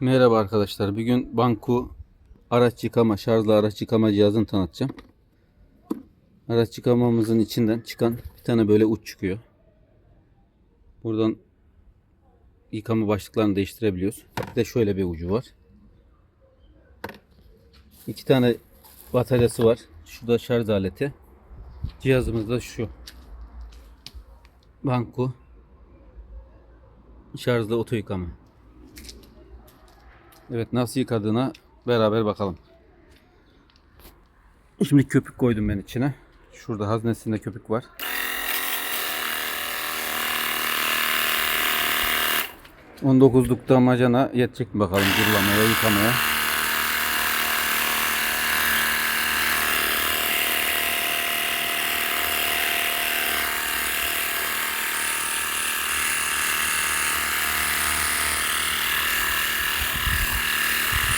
Merhaba arkadaşlar. Bugün Banku araç yıkama, şarjlı araç yıkama cihazını tanıtacağım. Araç yıkamamızın içinden çıkan bir tane böyle uç çıkıyor. Buradan yıkama başlıklarını değiştirebiliyoruz. Bir de şöyle bir ucu var. İki tane bataryası var. Şurada şarj aleti. Cihazımız da şu. Banku şarjlı oto yıkama. Evet nasıl yıkadığına beraber bakalım. Şimdi köpük koydum ben içine. Şurada haznesinde köpük var. On dokuzlukta macana yetecek mi bakalım durulamaya, yıkamaya.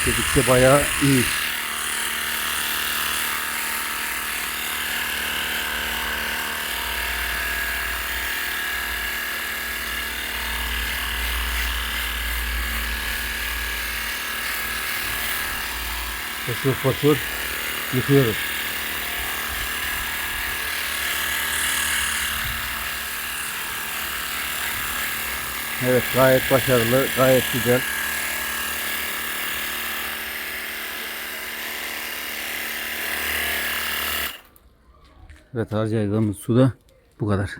Köpük de bayağı iyi. Fokur fokur yıkıyoruz. Evet gayet başarılı, gayet güzel. Evet harcadığımız su da bu kadar.